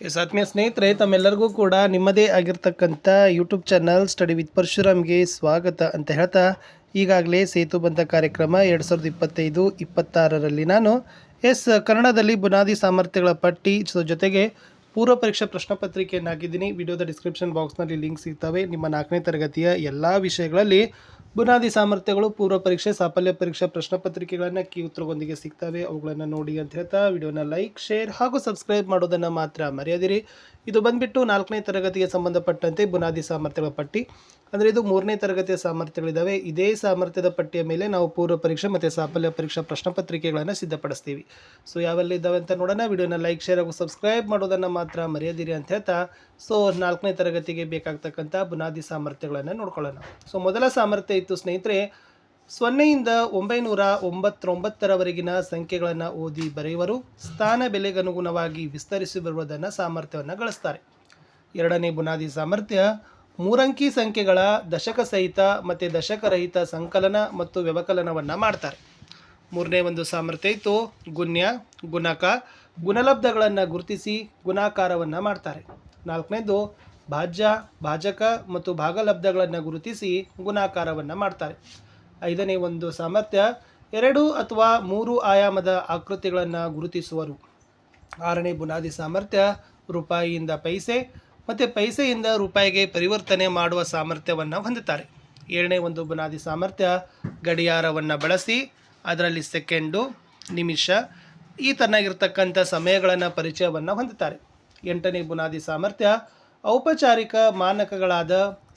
S, ಆತ್ಮೀಯ ಸ್ನೇಹಿತರೆ, ತಮ್ಮೆಲ್ಲರಿಗೂ ಕೂಡ ನಿಮ್ಮದೇ ಆಗಿರ್ತಕ್ಕಂಥ ಯೂಟ್ಯೂಬ್ ಚಾನಲ್ ಸ್ಟಡಿ ವಿತ್ ಪರಶುರಾಮ್ಗೆ ಸ್ವಾಗತ ಅಂತ ಹೇಳ್ತಾ ಈಗಾಗಲೇ ಸೇತು ಬಂಧ ಕಾರ್ಯಕ್ರಮ ಎರಡು ಸಾವಿರದ ಇಪ್ಪತ್ತೈದು, ಇಪ್ಪತ್ತಾರರಲ್ಲಿ ನಾನು. ಎಸ್, ಕನ್ನಡದಲ್ಲಿ ಬುನಾದಿ ಸಾಮರ್ಥ್ಯಗಳ ಪಟ್ಟಿ ಜೊತೆಗೆ ಪೂರ್ವ ಪರೀಕ್ಷಾ ಪ್ರಶ್ನೆ ಪತ್ರಿಕೆಯನ್ನು ಹಾಕಿದ್ದೀನಿ ವಿಡಿಯೋದ ಡಿಸ್ಕ್ರಿಪ್ಷನ್ ಬಾಕ್ಸ್ನಲ್ಲಿ ಲಿಂಕ್ ಸಿಗ್ತವೆ ನಿಮ್ಮ ನಾಲ್ಕನೇ ತರಗತಿಯ ಎಲ್ಲ ವಿಷಯಗಳಲ್ಲಿ ಬುನಾದಿ ಸಾಮರ್ಥ್ಯಗಳು, ಪೂರ್ವ ಪರೀಕ್ಷೆ, ಸಾಫಲ್ಯ ಪರೀಕ್ಷಾ, ಪ್ರಶ್ನೆ ಪತ್ರಿಕೆಗಳನ್ನು ಕೀ ಉತ್ತರಗೊಂದಿಗೆ ಸಿಗ್ತವೆ. ಅವುಗಳನ್ನು ನೋಡಿ ಅಂತ ಹೇಳ್ತಾ ವಿಡಿಯೋನ ಲೈಕ್, ಶೇರ್ ಹಾಗೂ ಸಬ್ಸ್ಕ್ರೈಬ್ ಮಾಡೋದನ್ನು ಮಾತ್ರ ಮರೆಯದಿರಿ. ಇದು ಬಂದ್ಬಿಟ್ಟು ನಾಲ್ಕನೇ ತರಗತಿಗೆ ಸಂಬಂಧಪಟ್ಟಂತೆ ಬುನಾದಿ ಸಾಮರ್ಥ್ಯಗಳ ಪಟ್ಟಿ. ಅಂದರೆ ಇದು ಮೂರನೇ ತರಗತಿಯ ಸಾಮರ್ಥ್ಯಗಳಿದ್ದಾವೆ ಇದೇ ಸಾಮರ್ಥ್ಯದ ಪಟ್ಟಿಯ ಮೇಲೆ ನಾವು ಪೂರ್ವ ಪರೀಕ್ಷೆ ಮತ್ತು ಸಾಫಲ್ಯ ಪರೀಕ್ಷಾ, ಪ್ರಶ್ನೆ ಪತ್ರಿಕೆಗಳನ್ನು ಸಿದ್ಧಪಡಿಸ್ತೀವಿ. ಸೊ ಯಾವೆಲ್ಲ ಇದ್ದಾವೆ ಅಂತ ನೋಡೋಣ. ವಿಡಿಯೋನ ಲೈಕ್, ಶೇರ್ ಹಾಗೂ ಸಬ್ಸ್ಕ್ರೈಬ್ ಮಾಡೋದನ್ನು ಮಾತ್ರ ಮರೆಯದಿರಿ ಅಂತ ಹೇಳ್ತಾ. ಸೊ ನಾಲ್ಕನೇ ತರಗತಿಗೆ ಬೇಕಾಗ್ತಕ್ಕಂಥ ಬುನಾದಿ ಸಾಮರ್ಥ್ಯಗಳನ್ನು ನೋಡ್ಕೊಳ್ಳೋಣ. ಸೊ ಮೊದಲ ಸಾಮರ್ಥ್ಯ ಇತ್ತು ಸ್ನೇಹಿತರೆ. ಸೊನ್ನೆಯಿಂದ ಒಂಬೈನೂರ ಒಂಬತ್ತೊಂಬತ್ತರವರೆಗಿನ ಸಂಖ್ಯೆಗಳನ್ನು ಓದಿ ಬರೆಯುವರು. ಸ್ಥಾನ ಬೆಲೆಗನುಗುಣವಾಗಿ ವಿಸ್ತರಿಸಿ ಬರುವುದನ್ನು ಸಾಮರ್ಥ್ಯವನ್ನು ಗಳಿಸ್ತಾರೆ. ಎರಡನೇ ಬುನಾದಿ ಸಾಮರ್ಥ್ಯ, ಮೂರಂಕಿ ಸಂಖ್ಯೆಗಳ ದಶಕ ಸಹಿತ ಮತ್ತು ದಶಕರಹಿತ ಸಂಕಲನ ಮತ್ತು ವ್ಯವಕಲನವನ್ನು ಮಾಡ್ತಾರೆ. ಮೂರನೇ ಒಂದು ಸಾಮರ್ಥ್ಯ ಇತ್ತು, ಗುಣ್ಯ, ಗುಣಕ, ಗುಣಲಬ್ಧಗಳನ್ನು ಗುರುತಿಸಿ ಗುಣಾಕಾರವನ್ನು ಮಾಡ್ತಾರೆ. ನಾಲ್ಕನೇದು ಭಾಜ್ಯ, ಭಾಜಕ ಮತ್ತು ಭಾಗಲಬ್ಧಗಳನ್ನು ಗುರುತಿಸಿ ಗುಣಾಕಾರವನ್ನು ಮಾಡ್ತಾರೆ. ಐದನೇ ಒಂದು ಸಾಮರ್ಥ್ಯ, ಎರಡು ಅಥವಾ ಮೂರು ಆಯಾಮದ ಆಕೃತಿಗಳನ್ನು ಗುರುತಿಸುವರು. ಆರನೇ ಬುನಾದಿ ಸಾಮರ್ಥ್ಯ, ರೂಪಾಯಿಯಿಂದ ಪೈಸೆ ಮತ್ತು ಪೈಸೆಯಿಂದ ರೂಪಾಯಿಗೆ ಪರಿವರ್ತನೆ ಮಾಡುವ ಸಾಮರ್ಥ್ಯವನ್ನು ಹೊಂದುತ್ತಾರೆ. ಏಳನೇ ಒಂದು ಬುನಾದಿ ಸಾಮರ್ಥ್ಯ, ಗಡಿಯಾರವನ್ನು ಬಳಸಿ, ಅದರಲ್ಲಿ ಸೆಕೆಂಡು, ನಿಮಿಷ, ಈ ತನ್ನಾಗಿರ್ತಕ್ಕಂಥ ಸಮಯಗಳನ್ನು ಪರಿಚಯವನ್ನು ಹೊಂದುತ್ತಾರೆ. ಎಂಟನೇ ಬುನಾದಿ ಸಾಮರ್ಥ್ಯ ಔಪಚಾರಿಕ ಮಾನಕಗಳಾದ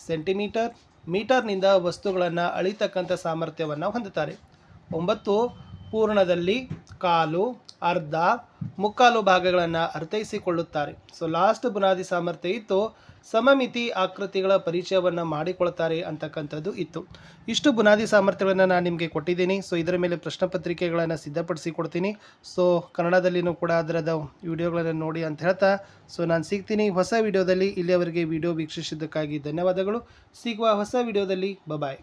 ಸೆಂಟಿಮೀಟರ್ ಮೀಟರ್ನಿಂದ ವಸ್ತುಗಳನ್ನು ಅಳಿತಕ್ಕಂಥ ಸಾಮರ್ಥ್ಯವನ್ನು ಹೊಂದುತ್ತಾರೆ. ಒಂಬತ್ತು ಪೂರ್ಣದಲ್ಲಿ ಕಾಲು, ಅರ್ಧ, ಮುಕ್ಕಾಲು ಭಾಗಗಳನ್ನು ಅರ್ಥೈಸಿಕೊಳ್ಳುತ್ತಾರೆ. ಸೊ ಲಾಸ್ಟ್ ಬುನಾದಿ ಸಾಮರ್ಥ್ಯ ಇತ್ತು, ಸಮಮಿತಿ ಆಕೃತಿಗಳ ಪರಿಚಯವನ್ನು ಮಾಡಿಕೊಳ್ತಾರೆ ಅಂತಕ್ಕಂಥದ್ದು ಇತ್ತು. ಇಷ್ಟು ಬುನಾದಿ ಸಾಮರ್ಥ್ಯಗಳನ್ನು ನಾನು ನಿಮಗೆ ಕೊಟ್ಟಿದ್ದೀನಿ. ಸೊ ಇದರ ಮೇಲೆ ಪ್ರಶ್ನೆ ಪತ್ರಿಕೆಗಳನ್ನು ಸಿದ್ಧಪಡಿಸಿ ಕೊಡ್ತೀನಿ ಸೊ ಕನ್ನಡದಲ್ಲಿನೂ ಕೂಡ ಅದರದ ವಿಡಿಯೋಗಳನ್ನು ನೋಡಿ ಅಂತ ಹೇಳ್ತಾ. ಸೊ ನಾನು ಸಿಗ್ತೀನಿ ಹೊಸ ವಿಡಿಯೋದಲ್ಲಿ. ಇಲ್ಲಿಯವರೆಗೆ ವಿಡಿಯೋ ವೀಕ್ಷಿಸಿದ್ದಕ್ಕಾಗಿ ಧನ್ಯವಾದಗಳು. ಸಿಗುವ ಹೊಸ ವಿಡಿಯೋದಲ್ಲಿ. ಬಬಾಯ್